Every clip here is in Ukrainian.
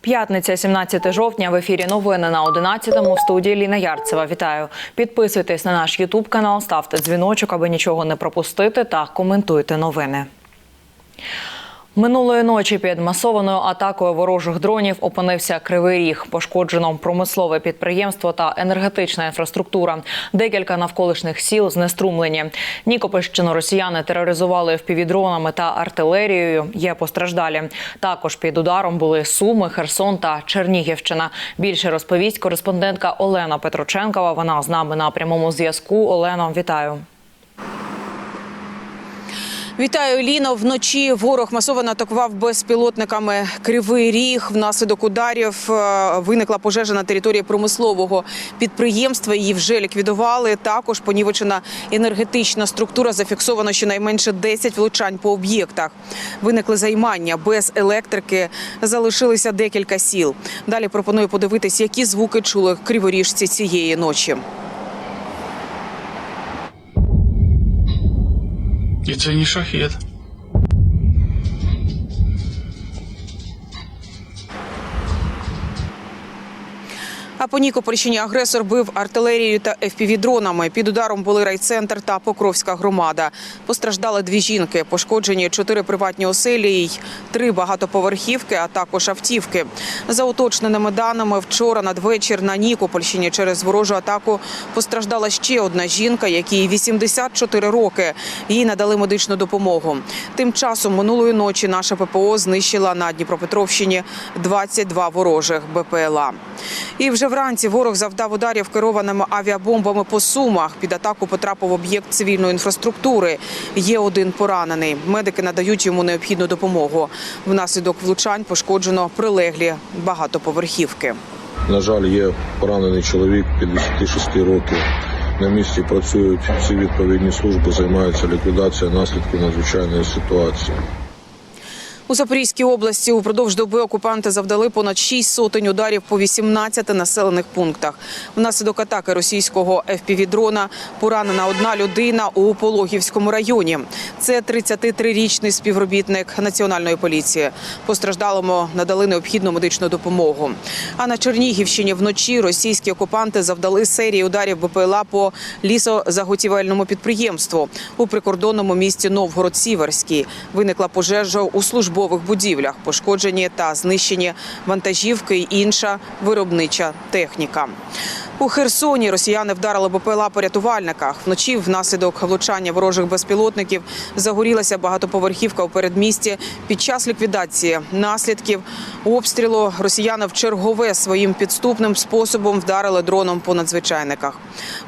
П'ятниця, 17 жовтня. В ефірі новини на 11-му. В студії Ліна Ярцева. Вітаю. Підписуйтесь на наш Ютуб канал, ставте дзвіночок, аби нічого не пропустити, та коментуйте новини. Минулої ночі під масованою атакою ворожих дронів опинився Кривий Ріг. Пошкоджено промислове підприємство та енергетична інфраструктура. Декілька навколишніх сіл знеструмлені. Нікопольщину росіяни тероризували впівдронами та артилерією. Є постраждалі. Також під ударом були Суми, Херсон та Чернігівщина. Більше розповість кореспондентка Олена Петроченкова. Вона з нами на прямому зв'язку. Олено, вітаю. Вітаю, Ліно. Вночі ворог масово атакував безпілотниками Кривий Ріг. Внаслідок ударів е, виникла пожежа на території промислового підприємства. Її вже ліквідували. Також понівечена енергетична структура. Зафіксовано щонайменше 10 влучань по об'єктах. Виникли займання без електрики. Залишилися декілька сіл. Далі пропоную подивитись, які звуки чули криворіжці цієї ночі. І це не шахет. А по Нікопольщині агресор бив артилерією та FPV-дронами. Під ударом були райцентр та Покровська громада. Постраждали дві жінки, пошкоджені чотири приватні оселі, й три багатоповерхівки, а також автівки. За уточненими даними, вчора надвечір на Нікопольщині через ворожу атаку постраждала ще одна жінка, якій 84 роки. Їй надали медичну допомогу. Тим часом минулої ночі наша ППО знищила на Дніпропетровщині 22 ворожих БПЛА. І вже вранці ворог завдав ударів керованими авіабомбами по сумах. Під атаку потрапив об'єкт цивільної інфраструктури. Є один поранений. Медики надають йому необхідну допомогу. Внаслідок влучань пошкоджено прилеглі багатоповерхівки. На жаль, є поранений чоловік 56 років. На місці працюють всі відповідні служби, займаються ліквідацією наслідків надзвичайної ситуації. У Запорізькій області упродовж доби окупанти завдали понад 6 сотень ударів по 18 населених пунктах. Внаслідок атаки російського FPV-дрона поранена одна людина у Пологівському районі. Це 33-річний співробітник національної поліції. Постраждалому надали необхідну медичну допомогу. А на Чернігівщині вночі російські окупанти завдали серії ударів БПЛА по лісозаготівельному підприємству у прикордонному місті Новгород-Сіверський. Виникла пожежа у службових будівлях, пошкоджені та знищені вантажівки й інша виробнича техніка. У Херсоні росіяни вдарили БПЛА по рятувальниках. Вночі внаслідок влучання ворожих безпілотників загорілася багатоповерхівка у передмісті. Під час ліквідації наслідків обстрілу росіяни в чергове своїм підступним способом вдарили дроном по надзвичайниках.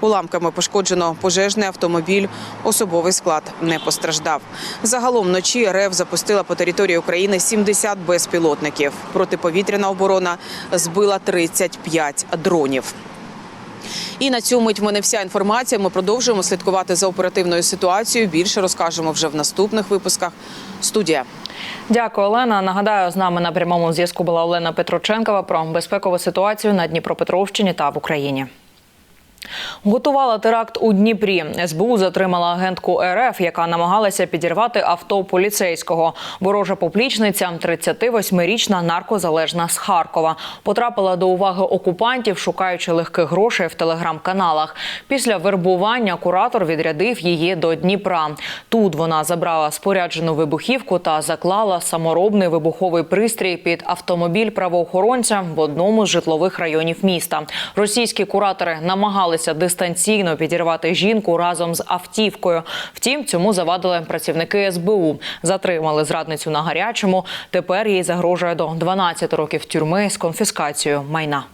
Уламками пошкоджено пожежний автомобіль. Особовий склад не постраждав. Загалом вночі РФ запустила по території України 70 безпілотників. Протиповітряна оборона збила 35 дронів. І на цю мить в мене вся інформація. Ми продовжуємо слідкувати за оперативною ситуацією. Більше розкажемо вже в наступних випусках. Студія. Дякую, Олена. Нагадаю, з нами на прямому зв'язку була Олена Петроченкова про безпекову ситуацію на Дніпропетровщині та в Україні. Готувала теракт у Дніпрі. СБУ затримала агентку РФ, яка намагалася підірвати авто поліцейського. Ворожа поплічниця, 38-річна наркозалежна з Харкова, потрапила до уваги окупантів, шукаючи легких грошей в телеграм-каналах. Після вербування куратор відрядив її до Дніпра. Тут вона забрала споряджену вибухівку та заклала саморобний вибуховий пристрій під автомобіль правоохоронця в одному з житлових районів міста. Російські куратори намагалися дистанційно підірвати жінку разом з автівкою. Втім, цьому завадили працівники СБУ. Затримали зрадницю на гарячому. Тепер їй загрожує до 12 років тюрми з конфіскацією майна.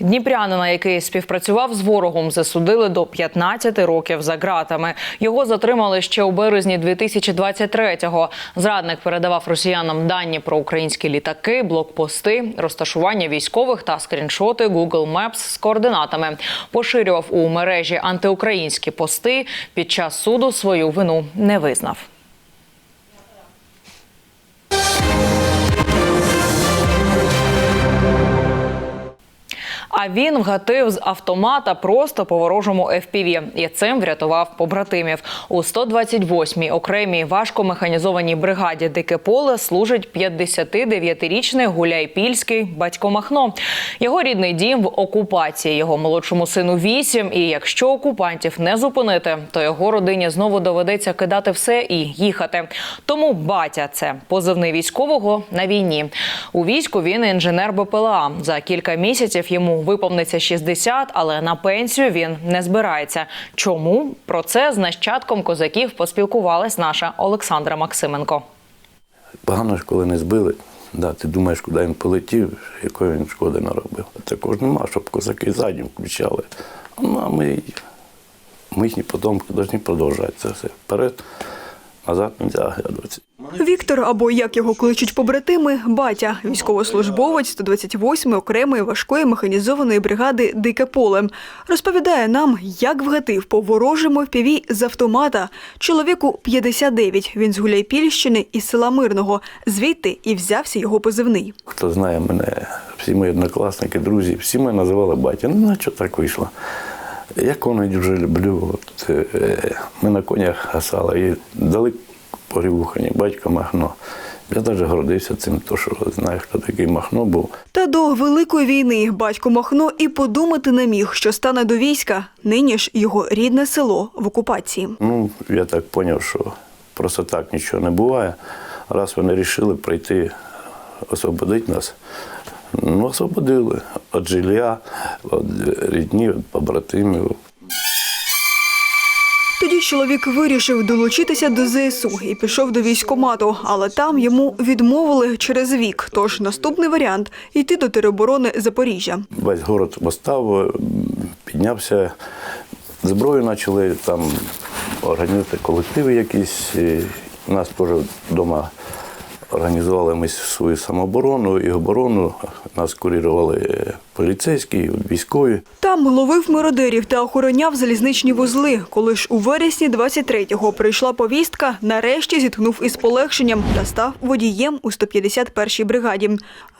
Дніпрянина, який співпрацював з ворогом, засудили до 15 років за ґратами. Його затримали ще у березні 2023-го. Зрадник передавав росіянам дані про українські літаки, блокпости, розташування військових та скріншоти Google Maps з координатами. Поширював у мережі антиукраїнські пости. Під час суду свою вину не визнав. А він вгатив з автомата просто по ворожому FPV. і цим врятував побратимів. У 128-й окремій важкомеханізованій бригаді Дике поле служить 59-річний Гуляйпільський батько Махно. Його рідний дім в окупації. Його молодшому сину 8. І якщо окупантів не зупинити, то його родині знову доведеться кидати все і їхати. Тому батя це позивний військового на війні. У війську він інженер БПЛА. За кілька місяців йому виповниться 60, але на пенсію він не збирається. Чому про це з нащадком козаків поспілкувалась наша Олександра Максименко. Погано ж, коли не збили. Да, ти думаєш, куди він полетів, якої він шкоди наробив. Також нема, щоб козаки заднім включали. Ну, а ми, ми їхні потомки повинні продовжувати це все. Вперед, назад не оглядуватися. Віктор, або як його кличуть побратими, батя, військовослужбовець 128-ї окремої важкої механізованої бригади Дике поле, розповідає нам, як вгатив по ворожому впіві з автомата. Чоловіку 59, він з Гуляйпільщини із села Мирного. Звідти і взявся його позивний. Хто знає мене, всі мої однокласники, друзі, всі мене називали батя. Ну, на що так вийшло? Я коней дуже люблю. От, е, ми на конях гасали і дали порівухані, батько Махно. Я навіть гордився цим, то, що знаю, хто такий Махно був. Та до Великої війни батько Махно і подумати не міг, що стане до війська. Нині ж його рідне село в окупації. Ну, я так зрозумів, що просто так нічого не буває. Раз вони вирішили прийти освободити нас, ну, освободили від жилья, від рідні, від побратимів. Тоді чоловік вирішив долучитися до ЗСУ і пішов до військкомату, але там йому відмовили через вік. Тож наступний варіант йти до тероборони Запоріжжя. Весь город восстав, піднявся, зброю почали там організувати колективи якісь. У нас теж вдома організували ми свою самооборону і оборону. Нас курірували поліцейські, військові. Там ловив мародерів та охороняв залізничні вузли. Коли ж у вересні 23-го прийшла повістка, нарешті зіткнув із полегшенням та став водієм у 151-й бригаді.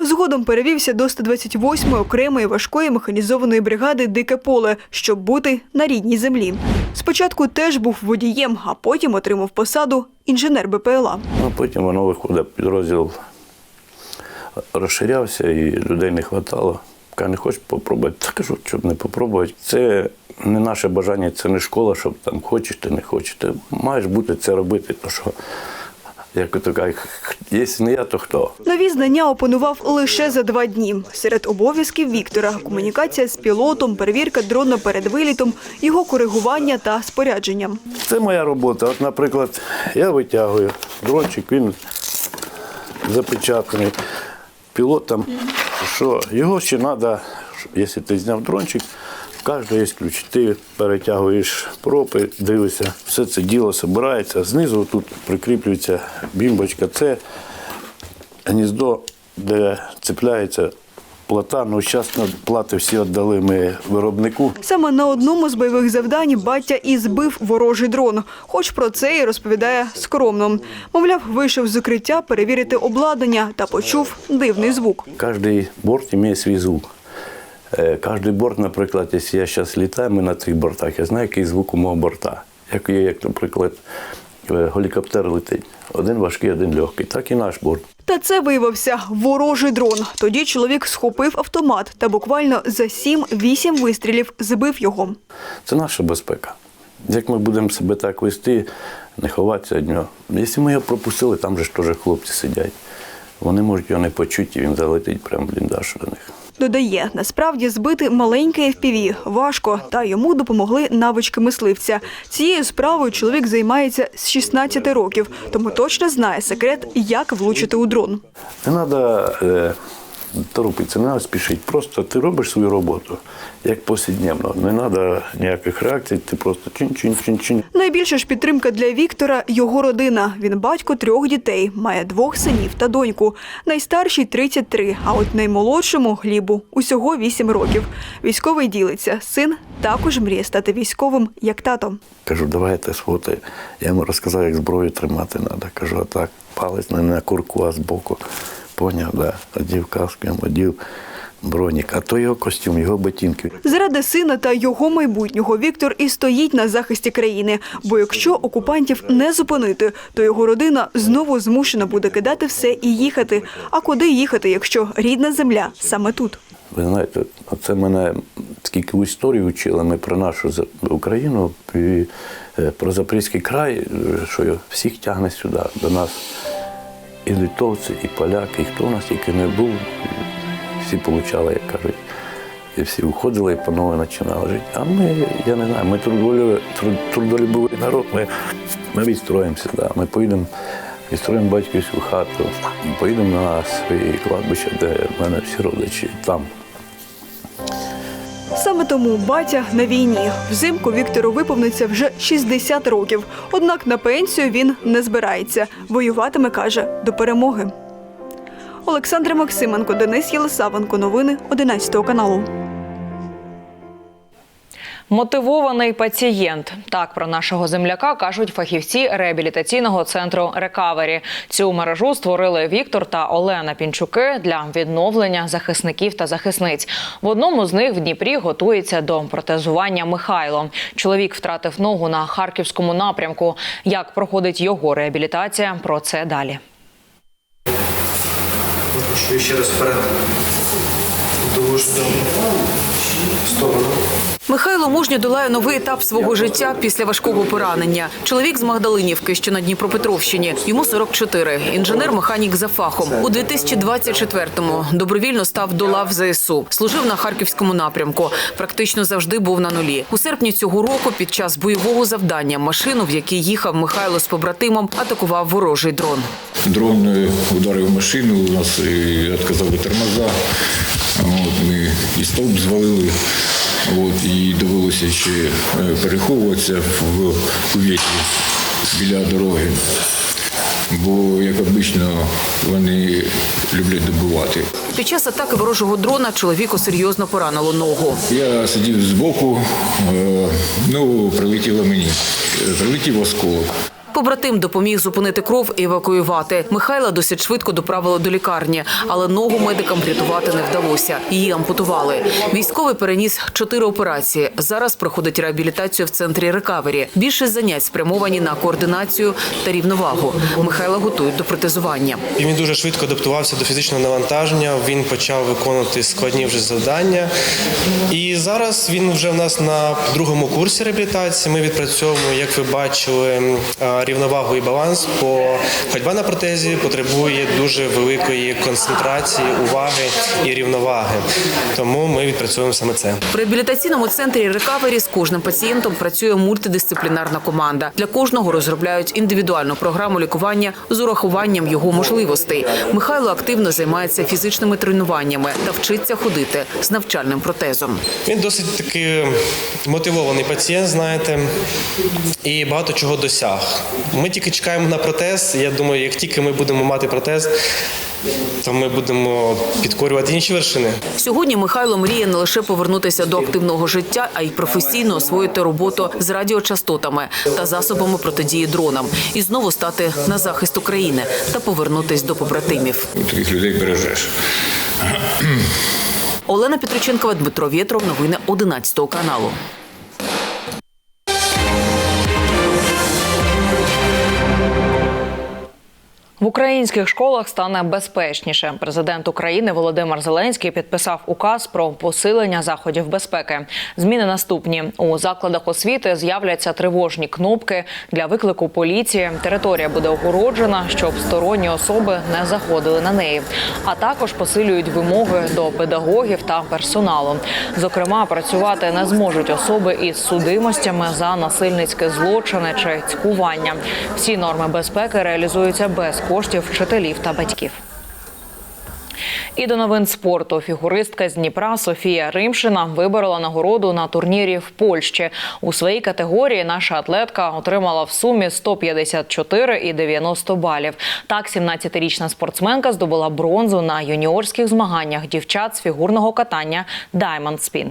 Згодом перевівся до 128-ї окремої важкої механізованої бригади Дике поле, щоб бути на рідній землі. Спочатку теж був водієм, а потім отримав посаду інженер БПЛА. Ну, потім воно виходить, підрозділ розширявся і людей не вистачало. Каже, не хочеш попробувати? так кажу, щоб не попробувати. Це не наше бажання, це не школа, щоб там хочеш ти не хочеш. Ти маєш бути це робити, то що, як то кажуть, якщо не я, то хто? Нові знання опанував лише за два дні. Серед обов'язків Віктора комунікація з пілотом, перевірка дрона перед вилітом, його коригування та спорядженням. Це моя робота. От, наприклад, я витягую дрончик, він запечатаний. Пілот там, що його ще треба, якщо ти зняв дрончик, кожного є ключ. Ти перетягуєш пропи, дивишся, все це діло збирається. Знизу тут прикріплюється бімбочка. Це гніздо, де цепляється плата. Ну, зараз плати всі віддали ми виробнику. Саме на одному з бойових завдань батя і збив ворожий дрон. Хоч про це і розповідає скромно. Мовляв, вийшов з укриття перевірити обладнання та почув дивний звук. Кожний борт має свій звук. Е, Кожний борт, наприклад, якщо я зараз літаю, ми на цих бортах, я знаю, який звук у мого борта. Як як, наприклад, е, гелікоптер летить. Один важкий, один легкий. Так і наш борт. Та це виявився ворожий дрон. Тоді чоловік схопив автомат та буквально за 7-8 вистрілів збив його. Це наша безпека. Як ми будемо себе так вести, не ховатися від нього. Якщо ми його пропустили, там же ж теж хлопці сидять. Вони можуть його не почути, і він залетить прямо в бліндаж до них. Додає, насправді збити маленьке FPV важко, та йому допомогли навички мисливця. Цією справою чоловік займається з 16 років, тому точно знає секрет, як влучити у дрон. Не треба торопитися, не треба спішити. Просто ти робиш свою роботу, як повсякденно. Не треба ніяких реакцій, ти просто чин-чин-чин-чин. Найбільша ж підтримка для Віктора його родина. Він батько трьох дітей, має двох синів та доньку. Найстаршій 33, а от наймолодшому Глібу усього 8 років. Військовий ділиться. Син також мріє стати військовим, як тато. Кажу, давайте сфотай. Я йому розказав, як зброю тримати треба. Кажу, а так, палець не на курку, а збоку. Поняв, да. Одів каску, одів. бронік, а то його костюм, його ботинки. Заради сина та його майбутнього Віктор і стоїть на захисті країни. Бо якщо окупантів не зупинити, то його родина знову змушена буде кидати все і їхати. А куди їхати, якщо рідна земля саме тут? Ви знаєте, це мене скільки в історії вчили ми про нашу Україну, і, е, про Запорізький край, е, що всіх тягне сюди, до нас. І литовці, і поляки, і хто у нас тільки не був, всі получали, як кажуть. І всі виходили і по-новому починали жити. А ми, я не знаю, ми трудолюбивий народ, ми, ми відстроїмося, да. Ми поїдемо, відстроїмо батьківську хату, поїдемо на своє кладбище, де в мене всі родичі там. Тому батя на війні. Взимку Віктору виповниться вже 60 років. Однак на пенсію він не збирається. Воюватиме, каже, до перемоги. Олександр Максименко, Денис Єлисавенко. Новини 11 каналу. Мотивований пацієнт. Так про нашого земляка кажуть фахівці реабілітаційного центру Рекавері. Цю мережу створили Віктор та Олена Пінчуки для відновлення захисників та захисниць. В одному з них в Дніпрі готується до протезування Михайло. Чоловік втратив ногу на харківському напрямку. Як проходить його реабілітація? Про це далі. Що ще раз вперед. Дову сторону. Михайло мужньо долає новий етап свого життя після важкого поранення. Чоловік з Магдалинівки, що на Дніпропетровщині. Йому 44. Інженер-механік за фахом. У 2024-му добровільно став до лав ЗСУ. Служив на харківському напрямку. Практично завжди був на нулі. У серпні цього року, під час бойового завдання, машину, в якій їхав Михайло з побратимом, атакував ворожий дрон. Дрон е, ударив машину, у нас е, відказали тормоза. От, ми і стовп звалили. От, і довелося ще е, переховуватися в увіті біля дороги. Бо, як обично, вони люблять добивати. Під час атаки ворожого дрона чоловіку серйозно поранило ногу. Я сидів збоку, е, ну, прилетіло мені. Прилетів осколок. Побратим допоміг зупинити кров і евакуювати. Михайла досить швидко доправили до лікарні, але ногу медикам врятувати не вдалося. Її ампутували. Військовий переніс чотири операції. Зараз проходить реабілітацію в центрі рекавері. Більшість занять спрямовані на координацію та рівновагу. Михайла готують до протезування. І він дуже швидко адаптувався до фізичного навантаження. Він почав виконувати складні вже завдання. І зараз він вже в нас на другому курсі реабілітації. Ми відпрацьовуємо, як ви бачили, рівновагу і баланс. Бо ходьба на протезі потребує дуже великої концентрації, уваги і рівноваги. Тому ми відпрацьовуємо саме це. В реабілітаційному центрі рекавері з кожним пацієнтом працює мультидисциплінарна команда. Для кожного розробляють індивідуальну програму лікування з урахуванням його можливостей. Михайло активно займається фізичними тренуваннями та вчиться ходити з навчальним протезом. Він досить таки мотивований пацієнт, знаєте, і багато чого досяг. Ми тільки чекаємо на протез. Я думаю, як тільки ми будемо мати протез, то ми будемо підкорювати інші вершини. Сьогодні Михайло мріє не лише повернутися до активного життя, а й професійно освоїти роботу з радіочастотами та засобами протидії дронам і знову стати на захист України та повернутись до побратимів. Таких людей бережеш. Олена Петриченкова, Дмитро Вєтров. Новини 11 каналу. В українських школах стане безпечніше. Президент України Володимир Зеленський підписав указ про посилення заходів безпеки. Зміни наступні у закладах освіти з'являться тривожні кнопки для виклику поліції. Територія буде огороджена, щоб сторонні особи не заходили на неї. А також посилюють вимоги до педагогів та персоналу. Зокрема, працювати не зможуть особи із судимостями за насильницьке злочини чи цькування. Всі норми безпеки реалізуються без коштів вчителів та батьків. І до новин спорту фігуристка з Дніпра Софія Римшина виборола нагороду на турнірі в Польщі. У своїй категорії наша атлетка отримала в сумі 154 і 90 балів. Так, 17-річна спортсменка здобула бронзу на юніорських змаганнях дівчат з фігурного катання Diamond Spin.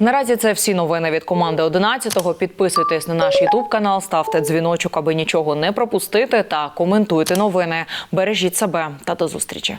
Наразі це всі новини від команди 11-го. Підписуйтесь на наш Ютуб канал, ставте дзвіночок, аби нічого не пропустити, та коментуйте новини. Бережіть себе та до зустрічі.